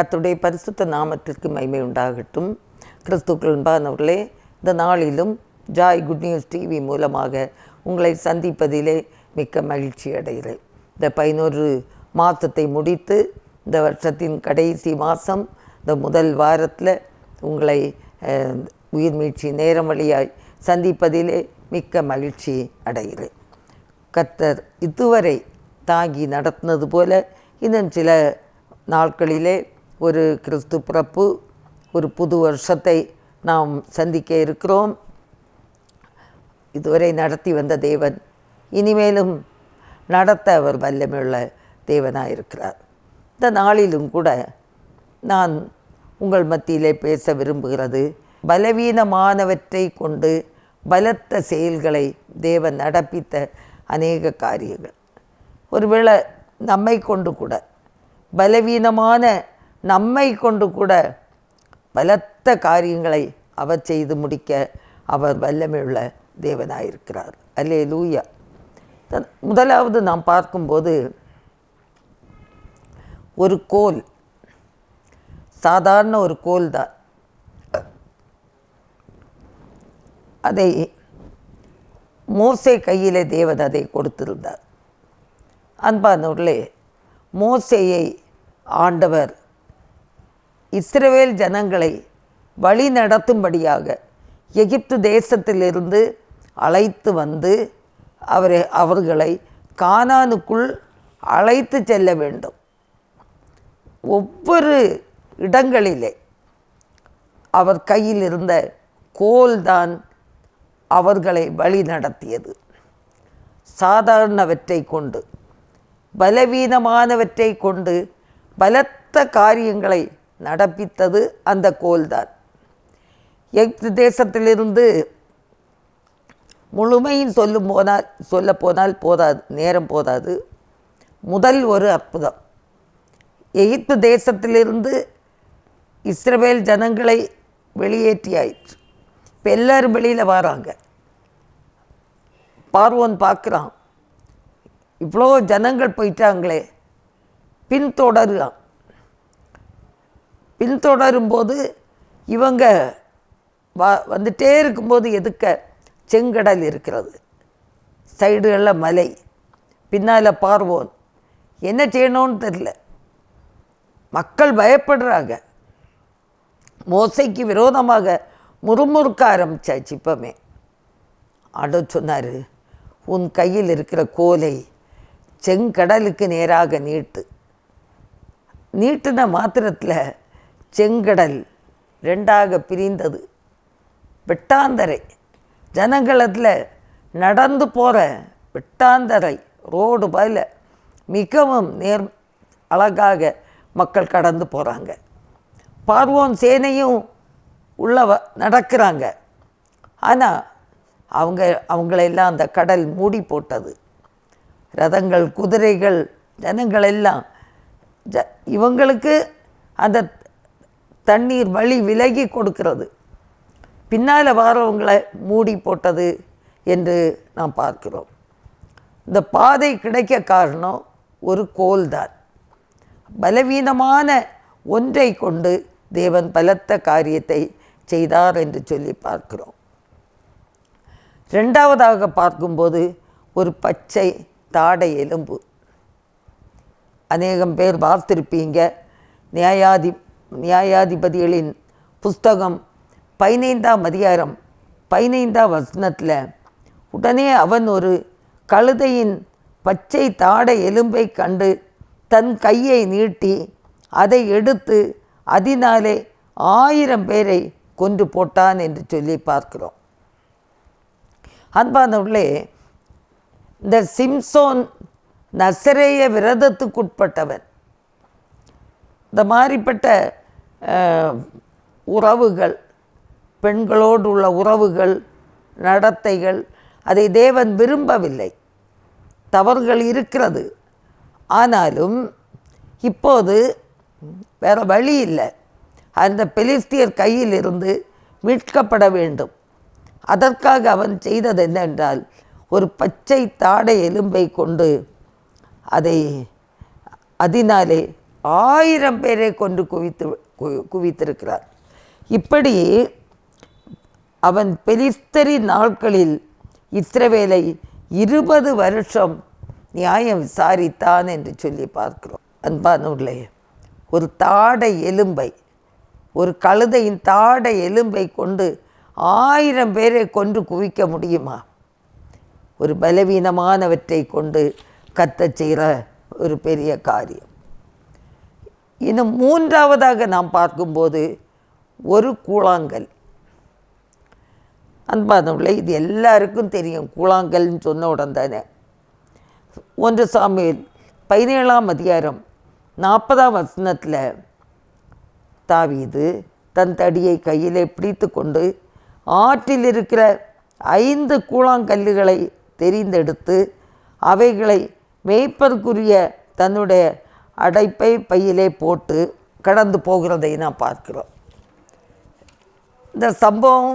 கத்துடைய பரிசுத்த நாமத்திற்கு மகிமை உண்டாகட்டும். கிறிஸ்துக்கள் அன்பானவர்களே இந்த நாளிலும் ஜாய் குட் நியூஸ் டிவி மூலமாக உங்களை சந்திப்பதிலே மிக்க மகிழ்ச்சி அடைகிறேன். இந்த பதினோரு மாதத்தை முடித்து இந்த வருஷத்தின் கடைசி மாதம் இந்த முதல் வாரத்தில் உங்களை உயிர் மீட்சி நேரம் வழியாய் சந்திப்பதிலே மிக்க மகிழ்ச்சி அடைகிறேன். கர்த்தர் இதுவரை தாங்கி நடத்தினது போல இன்னும் சில நாட்களிலே ஒரு கிறிஸ்து பிறப்பு ஒரு புது வருஷத்தை நாம் சந்திக்க இருக்கிறோம். இதுவரை நடத்தி வந்த தேவன் இனிமேலும் நடத்த அவர் வல்லமையுள்ள தேவனாக இருக்கிறார் இந்த நாளிலும் கூட நான் உங்கள் மத்தியிலே பேச விரும்புகிறது பலவீனமானவற்றை கொண்டு பலத்த செயல்களை தேவன் நடப்பித்த அநேக காரியங்கள். ஒருவேளை நம்மை கொண்டு கூட பலவீனமான நம்மை கொண்டு கூட பலத்த காரியங்களை அவர் செய்து முடிக்க அவர் வல்லமையுள்ள தேவனாயிருக்கிறார். அல்லே லூயா முதலாவது நாம் பார்க்கும்போது ஒரு கோல் சாதாரண ஒரு கோல் தான். அதை மோசே கையில் தேவன் அதை கொடுத்திருந்தார். அன்பானவர்களே மோசையை ஆண்டவர் இஸ்ரவேல் ஜனங்களை வழி நடத்தும்படியாக எகிப்து தேசத்திலிருந்து அழைத்து வந்து அவரை அவர்களை கானானுக்குள் அழைத்து செல்ல வேண்டும். ஒவ்வொரு இடங்களிலே அவர் கையில் இருந்த கோல்தான் அவர்களை வழி நடத்தியது. சாதாரணவற்றை கொண்டு பலவீனமானவற்றை கொண்டு பலத்த காரியங்களை நடப்பித்தது அந்த கோல்தான். எகிப்து தேசத்திலிருந்து முழுமையும் சொல்லும் போனால் சொல்ல போனால் போதாது நேரம் போதாது. முதல் ஒரு அற்புதம். எகிப்து தேசத்திலிருந்து இஸ்ரவேல் ஜனங்களை வெளியேற்றியாயிற்று. இப்போ எல்லாரும் வெளியில் வராங்க. பார்வோன் பார்க்குறான். இவ்வளோ ஜனங்கள் போயிட்டாங்களே பின்தொடருறான் பின்தொடரும்போது இவங்க வ வந்துட்டே இருக்கும்போது எதுக்க? செங்கடல் இருக்கிறது. சைடுகளில் மலை. பின்னால் பார்வோன். என்ன செய்யணும்னு தெரில. மக்கள் பயப்படுறாங்க. மோசைக்கு விரோதமாக முறுமுறுக்க ஆரம்பிச்சாச்சு இப்போமே. ஆண்டவர் சொன்னார் உன் கையில் இருக்கிற கோலை செங்கடலுக்கு நேராக நீட்டு. நீட்டின மாத்திரத்தில் செங்கடல் ரெண்டாக பிரிந்தது. வெட்டாந்தரை. ஜனங்களத்தில் நடந்து போகிற வெட்டாந்தரை ரோடு பதில் மிகவும் நேர் அழகாக மக்கள் கடந்து போகிறாங்க பார்வோன் சேனையும் உள்ள நடக்கிறாங்க. ஆனால் அவங்க அவங்களெல்லாம் அந்த கடல் மூடி போட்டது. ரதங்கள் குதிரைகள் ஜனங்களெல்லாம் ஜ இவங்களுக்கு அந்த தண்ணீர் வழி விலகி கொடுக்கிறது. பின்னால் வாரவங்களை மூடி போட்டது என்று நாம் பார்க்கிறோம். இந்த பாதை கிடைக்க காரணம் ஒரு கோல்தான். பலவீனமான ஒன்றை கொண்டு தேவன் பலத்த காரியத்தை செய்தார் என்று சொல்லி பார்க்கிறோம். ரெண்டாவதாக பார்க்கும்போது ஒரு பச்சை தாடை எலும்பு. அநேகம் பேர் பார்த்துருப்பீங்க. நியாயாதி நியாயாதிபதிகளின் புஸ்தகம் பதினைந்தாம் அதிகாரம் பதினைந்தாம் வசனத்தில் உடனே அவன் ஒரு கழுதையின் பச்சை தாடை எலும்பை கண்டு தன் கையை நீட்டி அதை எடுத்து அதனாலே ஆயிரம் பேரை கொன்று போட்டான் என்று சொல்லி பார்க்கிறோம். அன்பானவர்களே இந்த சிம்சோன் நசரேய விரதத்துக்குட்பட்டவன் இந்த மாதிரிப்பட்ட உறவுகள் பெண்களோடு உள்ள உறவுகள் நடத்தைகள் அதை தேவன் விரும்பவில்லை. தவறுகள் இருக்கிறது. ஆனாலும் இப்போது வேறு வழி இல்லை. அந்த பெலிஸ்தியர் கையில் இருந்து மீட்கப்பட வேண்டும். அதற்காக அவன் செய்தது என்னென்றால் ஒரு பச்சை தாடை எலும்பை கொண்டு அதை அதனாலே ஆயிரம் பேரை கொண்டு குவித்து கு- குவித்திருக்கிறார். இப்படி அவன் பெலிஸ்தரி நாட்களில் இஸ்ரவேலை இருபது வருஷம் நியாயம் விசாரித்தான் என்று சொல்லி பார்க்கிறோம். அன்பானூர்லே ஒரு தாடை எலும்பை ஒரு கழுதையின் தாடை எலும்பை கொண்டு ஆயிரம் பேரை கொண்டு குவிக்க முடியுமா? ஒரு பலவீனமானவற்றை கொண்டு கத்தச் செய்கிற ஒரு பெரிய காரியம். இன்னும் மூன்றாவதாக நாம் பார்க்கும்போது ஒரு கூழாங்கல். அன்பானவர்களே இது எல்லாருக்கும் தெரியும் கூழாங்கல்னு சொன்ன உடன் தானே. ஒன்று சாமியில் பதினேழாம் அதிகாரம் நாற்பதாம் வசனத்தில் தாவீது தன் தடியை கையிலே பிடித்து கொண்டு ஆற்றில் இருக்கிற ஐந்து கூழாங்கல்லுகளை தெரிந்தெடுத்து அவைகளை மேய்ப்பதற்குரிய தன்னுடைய அடைப்பை பையிலே போட்டு கடந்து போகிறதை நான் பார்க்கிறோம். இந்த சம்பவம்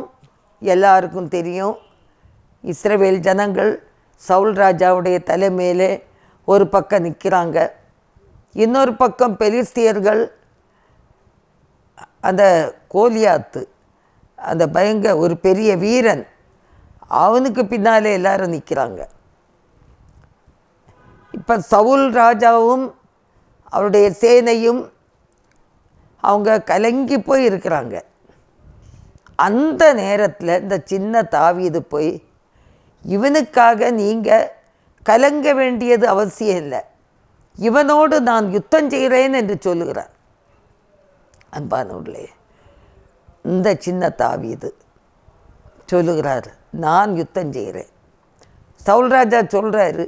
எல்லாருக்கும் தெரியும். இஸ்ரவேல் ஜனங்கள் சவுல் ராஜாவுடைய தலைமையிலே ஒரு பக்கம் நிற்கிறாங்க. இன்னொரு பக்கம் பெலிஸ்தியர்கள் அந்த கோலியாத்து அந்த பயங்க ஒரு பெரிய வீரன் அவனுக்கு பின்னாலே எல்லாரும் நிற்கிறாங்க. இப்போ சவுல் ராஜாவும் அவருடைய சேனையும் அவங்க கலங்கி போய் இருக்கிறாங்க. அந்த நேரத்தில் இந்த சின்ன தாவீது போய் இவனுக்காக நீங்கள் கலங்க வேண்டியது அவசியம் இல்லை. இவனோடு நான் யுத்தம் செய்கிறேன் என்று சொல்லுகிறார். அன்பானவர்களே இந்த சின்ன தாவீது சொல்லுகிறார் நான் யுத்தம் செய்கிறேன் சவுல்ராஜா சொல்கிறாரு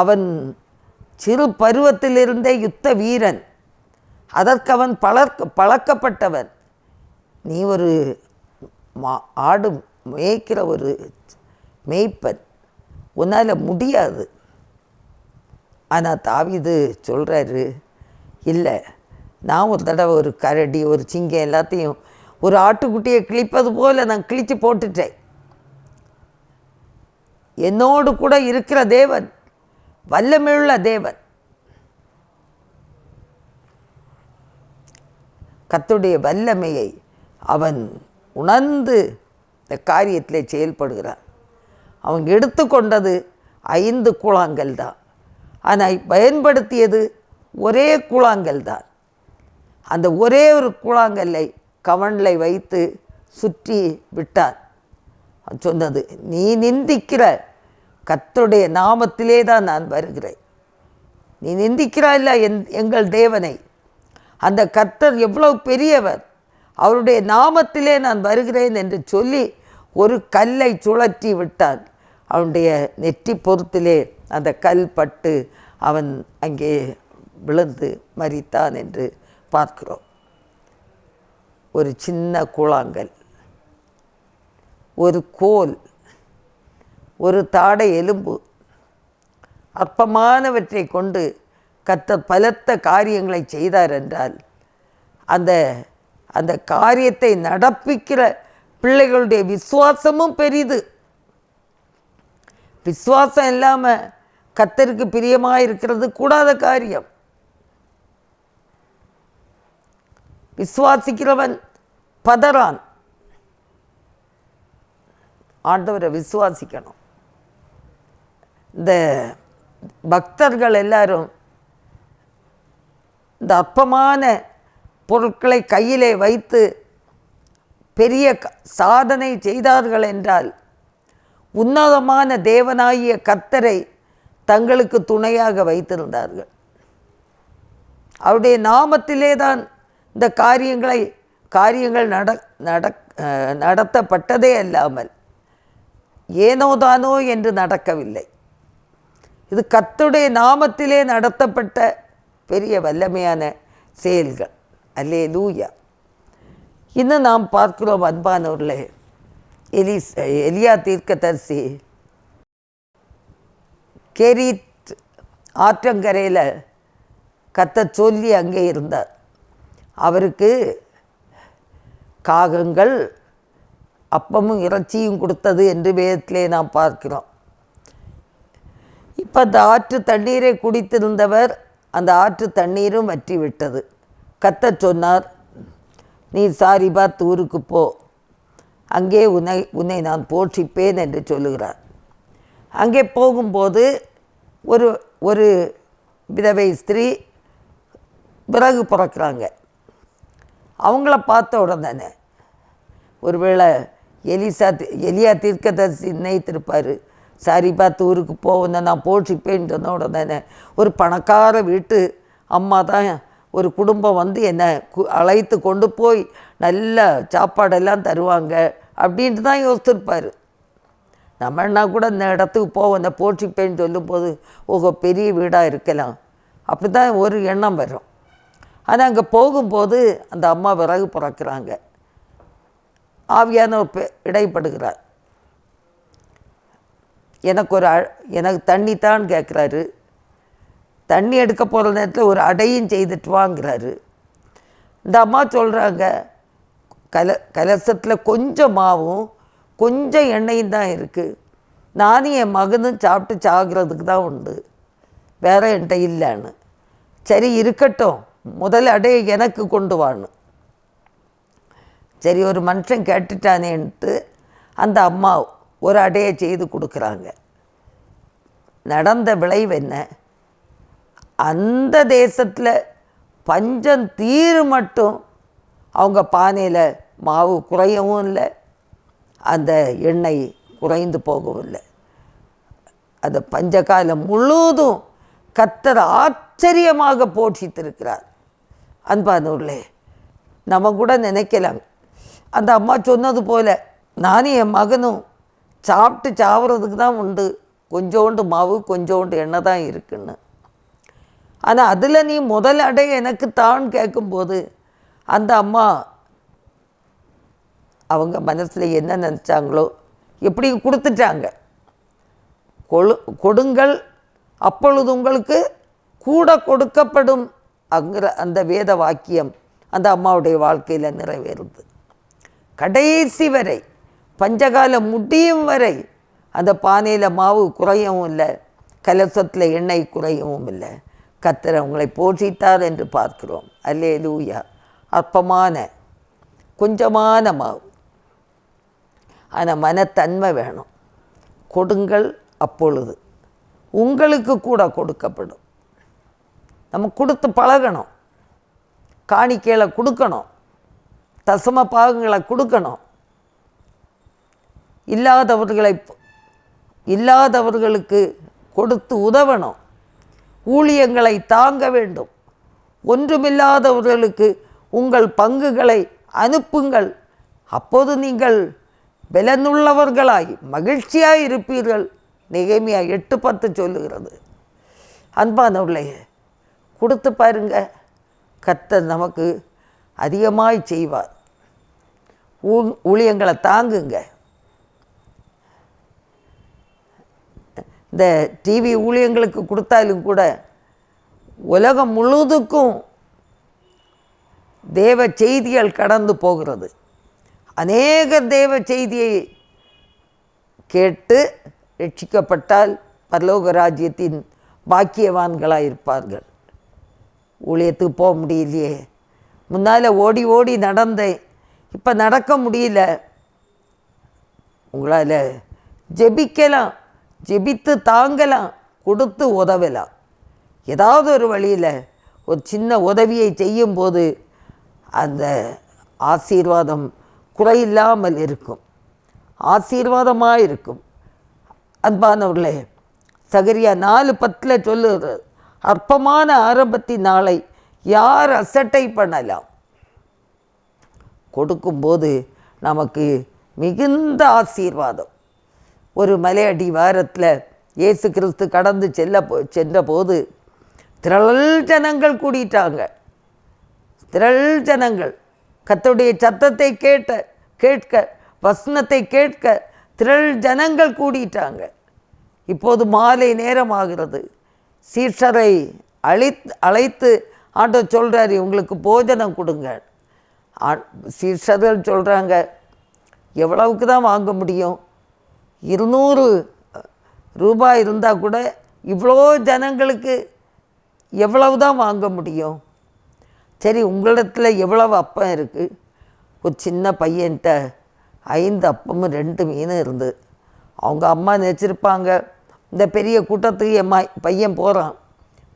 அவன் சிறு பருவத்திலிருந்தே யுத்த வீரன். அதற்கு அவன் பழக்க பழக்கப்பட்டவன். நீ ஒரு மா ஆடு மேய்க்கிற ஒரு மேய்ப்பன். உன்னால் முடியாது. ஆனால் தாவிது சொல்கிறாரு இல்லை நான் ஒரு தடவை ஒரு கரடி ஒரு சிங்கம் எல்லாத்தையும் ஒரு ஆட்டுக்குட்டியை கிழிப்பது போல் நான் கிழித்து போட்டுட்டேன். என்னோடு கூட இருக்கிற தேவன் வல்லமையுள்ள தேவன். கத்துடைய வல்லமையை அவன் உணர்ந்து இந்த காரியத்தில் செயல்படுகிறான். அவன் எடுத்துக்கொண்டது ஐந்து கூழாங்கல் தான். ஆனால் பயன்படுத்தியது ஒரே கூழாங்கல் தான். அந்த ஒரே ஒரு கூழாங்கல்லை கவனில் வைத்து சுற்றி விட்டார் சொன்னது நீ நிந்திக்கிற கத்தருடைய நாமத்திலே தான் நான் வருகிறேன். நீ நிந்திக்கிறாயில்ல என் எங்கள் தேவனை. அந்த கத்தர் எவ்வளவு பெரியவர். அவருடைய நாமத்திலே நான் வருகிறேன் என்று சொல்லி ஒரு கல்லை சுழற்றி விட்டான். அவனுடைய நெற்றி பொறுத்திலே அந்த கல் பட்டு அவன் அங்கே விழுந்து மறித்தான் என்று பார்க்கிறோம். ஒரு சின்ன கூழாங்கல் ஒரு கோல் ஒரு தாடை எலும்பு. அற்பமானவற்றை கொண்டு கத்த பலத்த காரியங்களை செய்தார் என்றால் அந்த அந்த காரியத்தை நடப்பிக்கிற பிள்ளைகளுடைய விசுவாசமும் பெரிது. விசுவாசம் இல்லாமல் கத்தருக்கு பிரியமாக இருக்கிறது கூடாத காரியம். விசுவாசிக்கிறவன் பதறான். ஆண்டவரை விசுவாசிக்கணும். இந்த பக்தர்கள் எல்லாரும் இந்த அற்பமான பொருட்களை கையிலே வைத்து பெரிய சாதனை செய்தார்கள் என்றால் உன்னதமான தேவனாகிய கத்தரை தங்களுக்கு துணையாக வைத்திருந்தார்கள். அவருடைய நாமத்திலே தான் இந்த காரியங்களை காரியங்கள் நட நட நடத்தப்பட்டதே அல்லாமல் ஏனோதானோ என்று நடக்கவில்லை. இது கத்துடைய நாமத்திலே நடத்தப்பட்ட பெரிய வல்லமையான செயல்கள். அல்லே லூயா இன்னும் நாம் பார்க்கிறோம் அன்பானவர்களே எலிஸ் எலியா தீர்க்கதரிசி கெரித் ஆற்றங்கரையில் கத்த சொல்லி அங்கே இருந்தார். அவருக்கு காகங்கள் அப்பமும் இறைச்சியும் கொடுத்தது என்று வேதத்திலே நாம் பார்க்கிறோம். இப்போ அந்த ஆற்று தண்ணீரை குடித்திருந்தவர் அந்த ஆற்று தண்ணீரும் வற்றி விட்டது சொன்னார் நீ சாரி பார்த்து ஊருக்கு போ. அங்கே உன்னை உன்னை நான் போஷிப்பேன் என்று சொல்லுகிறார். அங்கே போகும்போது ஒரு ஒரு விதவை ஸ்திரீ விறகு பிறக்கிறாங்க. அவங்கள பார்த்த உடனே ஒருவேளை எலிசா தி- எலியா தீர்க்கதரிசி நினைத்திருப்பார். சரி பார்த்து ஊருக்கு போவேன் நான் போஷிப்பேன்னு சொன்ன உடனே ஒரு பணக்கார வீட்டு அம்மா தான் ஒரு குடும்பம் வந்து என்னை கு- அழைத்து கொண்டு போய் நல்ல சாப்பாடெல்லாம் தருவாங்க அப்படின்ட்டு தான் யோசிச்சிருப்பார் நம்மன்னா கூட இந்த இடத்துக்கு போவோம் இந்த போஷிப்பேன்னு சொல்லும்போது ஓஹோ பெரிய வீடாக இருக்கலாம். அப்படி தான் ஒரு எண்ணம் வரும். ஆனால் அங்கே போகும்போது அந்த அம்மா விறகு பிறக்கிறாங்க. ஆவியான இடைப்படுகிறார். எனக்கு ஒரு அ- எனக்கு தண்ணி தான் கேட்குறாரு. தண்ணி எடுக்க போகிற நேரத்தில் ஒரு அடையும் செய்துட்டு வாங்கிறாரு இந்த அம்மா சொல்கிறாங்க கல கலசத்தில் கொஞ்சம் மாவும் கொஞ்சம் எண்ணெயும் தான் இருக்குது நானும் என் மகனும் சாப்பிட்டு சாகிறதுக்கு தான் உண்டு. வேற என்கிட்ட இல்லைன்னு. சரி இருக்கட்டும். முதல் அடையை எனக்கு கொண்டு வான்னு. சரி ஒரு மனுஷன் கேட்டுட்டானேன்ட்டு அந்த அம்மா ஒரு அடையை செய்து கொடுக்குறாங்க. நடந்த விளைவு என்ன? அந்த தேசத்தில் பஞ்சம் தீரு மட்டும் அவங்க பானையில் மாவு குறையவும் இல்லை அந்த எண்ணெய் குறைந்து போகவும் இல்லை. அந்த பஞ்சகாலம் முழுவதும் கத்தர் ஆச்சரியமாக போஷித்திருக்கிறார் அன்பானூர்லே நம்ம கூட நினைக்கலாம். அந்த அம்மா சொன்னது போல நானும் என் மகனும் சாப்பிட்டு சாப்பிட்றதுக்கு தான் உண்டு. கொஞ்சோண்டு மாவு கொஞ்சோண்டு எண்ணெய் தான் இருக்குன்னு. ஆனால் அதில் நீ முதல் அடை எனக்கு தான் கேட்கும்போது அந்த அம்மா அவங்க மனசில் என்ன நினச்சாங்களோ எப்படி கொடுத்துட்டாங்க. கொழு கொடுங்கள் அப்பொழுது உங்களுக்கு கூட கொடுக்கப்படும் அங்கிற அந்த வேத வாக்கியம் அந்த அம்மாவுடைய வாழ்க்கையில் நிறைவேறுது. கடைசி வரை பஞ்சகாலம் முடியும் வரை அந்த பானையில் மாவு குறையவும் இல்லை கலசத்தில் எண்ணெய் குறையவும் இல்லை. கத்தர் அவங்களை போஷித்தார் என்று பார்க்கிறோம். அல்லே லூயா அற்பமான கொஞ்சமான மாவு. ஆனால் மனத்தன்மை வேணும். கொடுங்கள் அப்பொழுது. உங்களுக்கு கூட கொடுக்கப்படும். நம்ம கொடுத்து பழகணும். காணிக்கையில் கொடுக்கணும். தசம பாகங்களை கொடுக்கணும். இல்லாதவர்களை இல்லாதவர்களுக்கு கொடுத்து உதவணும். ஊழியங்களை தாங்க வேண்டும். ஒன்றுமில்லாதவர்களுக்கு உங்கள் பங்குகளை அனுப்புங்கள். அப்போது நீங்கள் பலனுள்ளவர்களாய் மகிழ்ச்சியாக இருப்பீர்கள். நிகைமையாக எட்டு பத்து சொல்லுகிறது. அன்பானவர்களே கொடுத்து பாருங்க. கர்த்தர் நமக்கு அதிகமாய் செய்வார். ஊ ஊழியங்களை தாங்குங்க. இந்த டிவி ஊழியங்களுக்கு கொடுத்தாலும் கூட உலகம் முழுவதுக்கும் தேவ செய்திகள் கடந்து போகிறது. அநேக தேவ செய்தியை கேட்டு ரட்சிக்கப்பட்டால் பரலோக ராஜ்யத்தின் பாக்கியவான்களாக இருப்பார்கள். ஊழியத்துக்கு போக முடியலையே. முன்னால் ஓடி ஓடி நடந்தேன் இப்போ நடக்க முடியல. உங்களால் ஜெபிக்கலாம். ஜெபித்து தாங்கலாம் கொடுத்து உதவலாம். ஏதாவது ஒரு வழியில் ஒரு சின்ன உதவியை செய்யும்போது அந்த ஆசீர்வாதம் குறையில்லாமல் இருக்கும். ஆசீர்வாதமாக இருக்கும். அன்பானவர்களே சகரியா நாலு பத்தில் சொல்லுறது அற்பமான ஆரம்பத்தின் நாளை யார் அசட்டை பண்ணலாம்? கொடுக்கும்போது நமக்கு மிகுந்த ஆசீர்வாதம். ஒரு மலையடி வாரத்தில் இயேசு கிறிஸ்து கடந்து செல்ல போ சென்றபோது திரள் ஜனங்கள் கூடிட்டாங்க. திரள் ஜனங்கள். கத்துடைய சத்தத்தை கேட்ட கேட்க வசனத்தை கேட்க திரள் ஜனங்கள் கூடிட்டாங்க. இப்போது மாலை நேரம் ஆகிறது சீஷரை அழைத்து அழைத்து ஆண்டவர் சொல்கிறாரு இவங்களுக்கு போஜனம் கொடுங்க. ஆ- சீஷர்கள் சொல்கிறாங்க எவ்வளவுக்கு தான் வாங்க முடியும்? இருநூறு ரூபாய் இருந்தால் கூட இவ்வளோ ஜனங்களுக்கு எவ்வளவு தான் வாங்க முடியும்? சரி உங்களிடத்தில் எவ்வளவு அப்பம் இருக்குது ஒரு சின்ன பையன்கிட்ட ஐந்து அப்பமும் ரெண்டு மீனும் இருந்தது அவங்க அம்மா நினச்சிருப்பாங்க இந்த பெரிய கூட்டத்துக்கு என் பையன் போகிறான்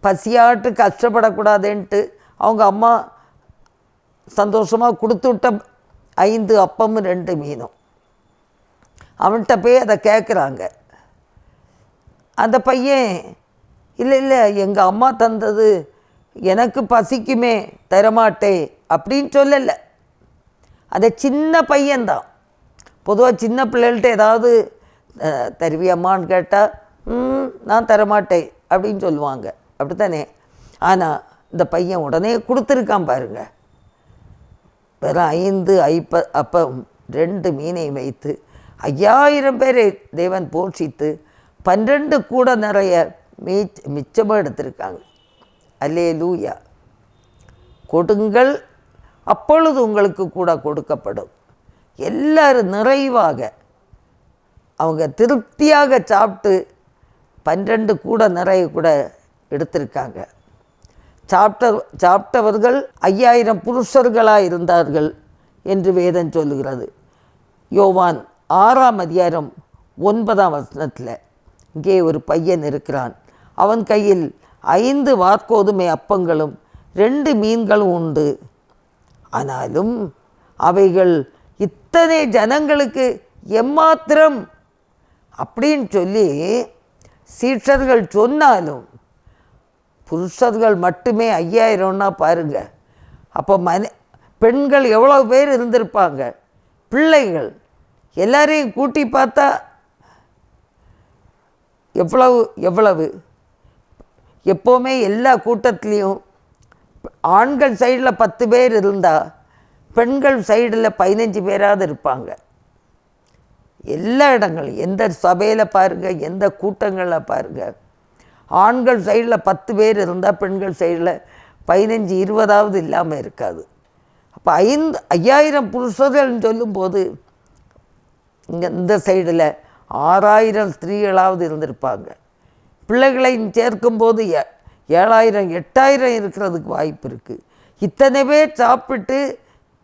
பசியாட்டு கஷ்டப்படக்கூடாதுன்ட்டு அவங்க அம்மா சந்தோஷமாக கொடுத்து விட்ட ஐந்து அப்பமும் ரெண்டு மீனும். அவன்கிட்ட போய் அதை கேட்குறாங்க அந்த பையன் இல்லை இல்லை எங்கள் அம்மா தந்தது எனக்கு பசிக்குமே தரமாட்டேன் அப்படின்னு சொல்லலை. அந்த சின்ன பையன்தான். பொதுவாக சின்ன பிள்ளைகள்கிட்ட ஏதாவது தருவியம்மான்னு கேட்டால் ம் நான் தரமாட்டேன் அப்படின்னு சொல்லுவாங்க. அப்படி தானே ஆனால் இந்த பையன் உடனே கொடுத்துருக்கான் பாருங்க. வெறும் ஐந்து ஐப்ப அப்பம் ரெண்டு மீனை வைத்து ஐயாயிரம் பேரை தேவன் போஷித்து பன்னெண்டு கூட நிறைய மீச் மிச்சமாக எடுத்திருக்காங்க. அல்லே லூயா கொடுங்கள் அப்பொழுது உங்களுக்கு கூட கொடுக்கப்படும். எல்லாரும் நிறைவாக அவங்க திருப்தியாக சாப்பிட்டு பன்னெண்டு கூட நிறைய கூட எடுத்திருக்காங்க. சாப்பிட்ட சாப்பிட்டவர்கள் ஐயாயிரம் புருஷர்களாக இருந்தார்கள் என்று வேதம் சொல்லுகிறது. யோவான் ஆறாம் அதிகாரம் ஒன்பதாம் வசனத்தில் இங்கே ஒரு பையன் இருக்கிறான். அவன் கையில் ஐந்து வாக்கோதுமை அப்பங்களும் ரெண்டு மீன்களும் உண்டு. ஆனாலும் அவைகள் இத்தனை ஜனங்களுக்கு எம்மாத்திரம்? அப்படின்னு சொல்லி சீஷர்கள் சொன்னாலும் புருஷர்கள் மட்டுமே ஐயாயிரம்னா பாருங்க. அப்போ மன பெண்கள் எவ்வளோ பேர் இருந்திருப்பாங்க? பிள்ளைகள். எல்லாரையும் கூட்டி பார்த்தா எவ்வளவு எவ்வளவு? எப்போவுமே எல்லா கூட்டத்துலேயும் ஆண்கள் சைடில் பத்து பேர் இருந்தால் பெண்கள் சைடில் பதினஞ்சு பேராவது இருப்பாங்க. எல்லா இடங்களும் எந்த சபையில் பாருங்கள் எந்த கூட்டங்களில் பாருங்கள் ஆண்கள் சைடில் பத்து பேர் இருந்தால் பெண்கள் சைடில் பதினஞ்சு இருபதாவது இல்லாமல் இருக்காது. அப்போ ஐந்து ஐயாயிரம் புருஷர்கள்னு சொல்லும்போது இங்கே இந்த சைடில் ஆறாயிரம் ஸ்திரீகளாவது இருந்திருப்பாங்க. பிள்ளைகளையும் சேர்க்கும்போது ஏ ஏழாயிரம் எட்டாயிரம் இருக்கிறதுக்கு வாய்ப்பு இருக்குது இத்தனை பேர் சாப்பிட்டு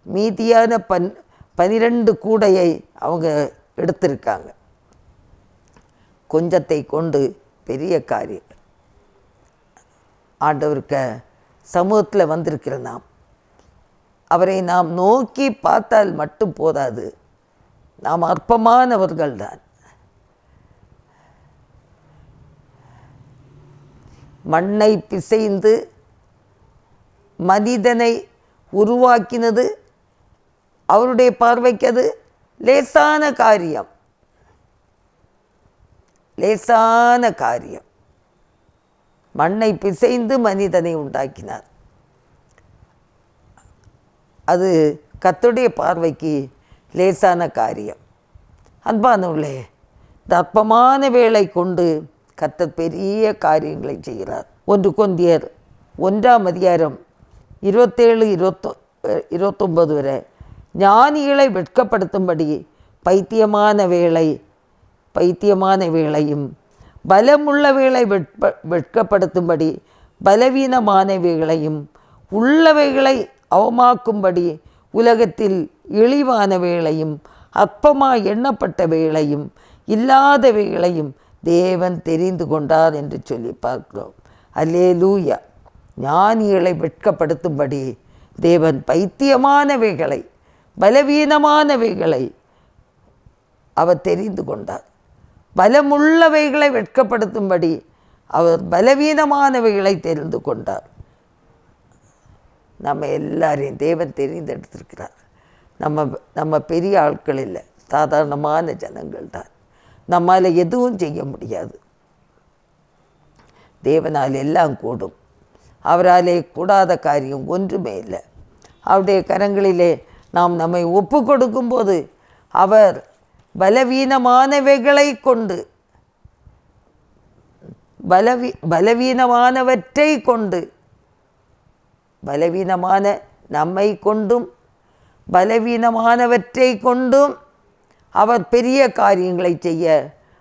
மீதியான பன் பனிரெண்டு கூடையை அவங்க எடுத்திருக்காங்க. கொஞ்சத்தை கொண்டு பெரிய காரியம். ஆண்டவருக்க சமூகத்தில் வந்திருக்கிற நாம் அவரை நாம் நோக்கி பார்த்தால் மட்டும் போதாது. நாம் அற்பமானவர்கள்தான். மண்ணை பிசைந்து மனிதனை உருவாக்கினது அவருடைய பார்வைக்கு அது லேசான காரியம். லேசான காரியம். மண்ணை பிசைந்து மனிதனை உண்டாக்கினார். அது கத்துடைய பார்வைக்கு லேசான காரியம். அன்பானவர்களே இந்த அற்பமான வேலை கொண்டு கர்த்தர் பெரிய காரியங்களை செய்கிறார். ஒன்று கொந்தியர் ஒன்றாம் அதிகாரம் இருபத்தேழு இருபத்தொ இருபத்தொம்பது வரை ஞானிகளை வெட்கப்படுத்தும்படி பைத்தியமான வேலை பைத்தியமான வேலையும் பலமுள்ள வேலை வெட்ப வெட்கப்படுத்தும்படி பலவீனமான வேலையும் உள்ளவைகளை அவமாக்கும்படி உலகத்தில் இழிவான வேளையும் அற்பமாய் எண்ணப்பட்ட வேளையும் இல்லாத வேளையும் தேவன் தெரிந்து கொண்டார் என்று சொல்லி பார்க்கிறோம். அல்லேலூயா. ஞானிகளை வெட்கப்படுத்தும்படி தேவன் பைத்தியமானவைகளை பலவீனமானவைகளை அவர் தெரிந்து கொண்டார். பலமுள்ளவைகளை வெட்கப்படுத்தும்படி அவர் பலவீனமானவைகளை தெரிந்து கொண்டார். நம்ம எல்லாரையும் தேவன் தெரிந்தெடுத்திருக்கிறார். நம்ம நம்ம பெரிய ஆட்கள் இல்லை. சாதாரணமான ஜனங்கள் தான். நம்மால் எதுவும் செய்ய முடியாது. தேவனால் எல்லாம் கூடும். அவராலே கூடாத காரியம் ஒன்றுமே இல்லை. அவருடைய கரங்களிலே நாம் நம்மை ஒப்பு கொடுக்கும்போது அவர் பலவீனமானவைகளை கொண்டு பலவீ பலவீனமானவற்றை கொண்டு பலவீனமான நம்மை கொண்டும் பலவீனமானவற்றை கொண்டும் அவர் பெரிய காரியங்களை செய்ய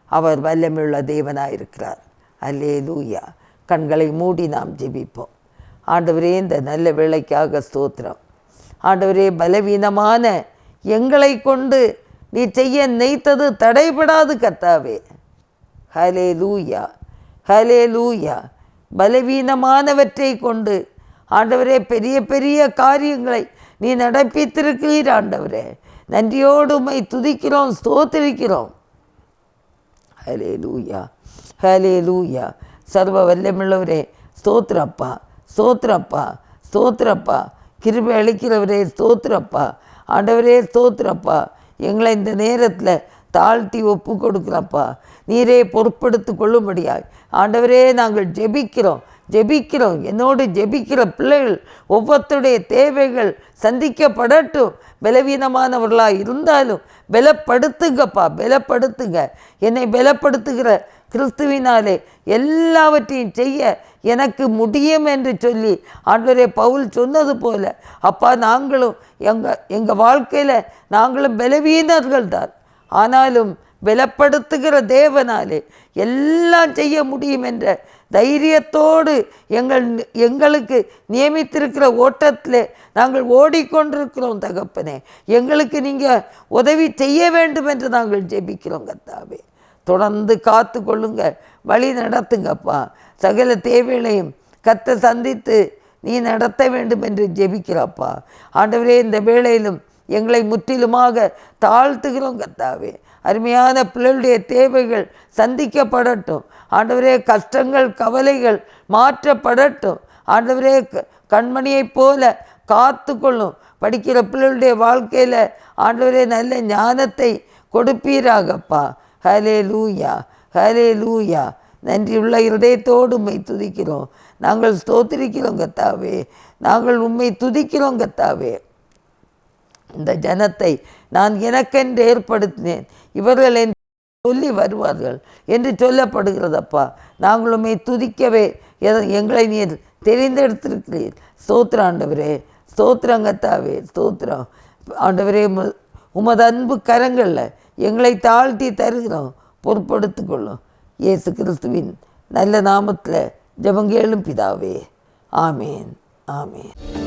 அவர் வல்லமையுள்ள தேவனாயிருக்கிறார். அல்லே லூயா கண்களை மூடி நாம் ஜெபிப்போம். ஆண்டவரே இந்த நல்ல வேலைக்காக ஸ்தோத்திரம். ஆண்டவரே பலவீனமான எங்களை கொண்டு நீ செய்ய நெய்த்தது தடைபடாது கத்தாவே ஹலே லூயா ஹலே லூயா பலவீனமானவற்றை கொண்டு ஆண்டவரே பெரிய பெரிய காரியங்களை நீ நடப்பித்திருக்கிறீர் ஆண்டவரே. நன்றியோடு உமை துதிக்கிறோம் ஸ்தோத்திருக்கிறோம். ஹலே லூயா ஹலே லூயா சர்வ வல்லமுள்ளவரே ஸ்தோத்திரப்பா ஸ்தோத்திரப்பா ஸ்தோத்திரப்பா. கிருபி அளிக்கிறவரே ஸ்தோத்திரப்பா. ஆண்டவரே ஸ்தோத்திரப்பா. எங்களை இந்த நேரத்தில் தாழ்த்தி ஒப்பு கொடுக்குறப்பா நீரே பொறுப்படுத்து கொள்ளும்படியாய். ஆண்டவரே நாங்கள் ஜெபிக்கிறோம். ஜெபிக்கிறோம். என்னோடு ஜெபிக்கிற பிள்ளைகள் ஒவ்வொருத்தருடைய தேவைகள் சந்திக்கப்படட்டும். பலவீனமானவர்களாக இருந்தாலும் பலப்படுத்துங்கப்பா பலப்படுத்துங்க. என்னை பலப்படுத்துகிற கிறிஸ்துவினாலே எல்லாவற்றையும் செய்ய எனக்கு முடியும் என்று சொல்லி ஆண்டவரே பவுல் சொன்னது போல அப்பா நாங்களும் எங்கள் எங்கள் வாழ்க்கையில் நாங்களும் பலவீனர்கள் தான் ஆனாலும் பலப்படுத்துகிற தேவனாலே எல்லாம் செய்ய முடியும் என்ற தைரியத்தோடு எங்கள் எங்களுக்கு நியமித்திருக்கிற ஓட்டத்தில் நாங்கள் ஓடிக்கொண்டிருக்கிறோம் தகப்பனே. எங்களுக்கு நீங்கள் உதவி செய்ய வேண்டும் என்று நாங்கள் ஜெபிக்கிறோம் கத்தாவே தொடர்ந்து காத்து கொள்ளுங்க வழி நடத்துங்கப்பா. சகல தேவைகளையும் கத்த சந்தித்து நீ நடத்த வேண்டும் என்று ஜெபிக்கிறப்பா. ஆண்டவரே இந்த வேளையிலும் எங்களை முற்றிலுமாக தாழ்த்துகிறோம் கத்தாவே அருமையான பிள்ளைகளுடைய தேவைகள் சந்திக்கப்படட்டும். ஆண்டவரே கஷ்டங்கள் கவலைகள் மாற்றப்படட்டும். ஆண்டவரே கண்மணியைப் போல காத்து கொள்ளும் படிக்கிற பிள்ளைகளுடைய வாழ்க்கையில் ஆண்டவரே நல்ல ஞானத்தை கொடுப்பீராகப்பா. ஹலே லூயா ஹலே லூயா நன்றியுள்ள இருதயத்தோடு உண்மை துதிக்கிறோம். நாங்கள் ஸ்தோத்திரிக்கிறோம் கத்தாவே. நாங்கள் உண்மை துதிக்கிறோம் கத்தாவே. இந்த ஜனத்தை நான் எனக்கென்று ஏற்படுத்தினேன். இவர்கள் என் சொல்லி வருவார்கள் என்று சொல்லப்படுகிறதப்பா. நாங்களுமே துதிக்கவே எங்களை நீர் தெரிந்தெடுத்திருக்கிறீர். ஸ்தோத்திர ஆண்டவரே ஸ்தோத்திரங்கத்தாவே ஸ்தோத்திரம். ஆண்டவரே உமது அன்பு கரங்களில் எங்களை தாழ்த்தி தருகிறோம். பொறுப்படுத்து கொள்ளும். இயேசு கிறிஸ்துவின் நல்ல நாமத்தில் ஜபங்கேளும் பிதாவே. ஆமேன் ஆமேன்.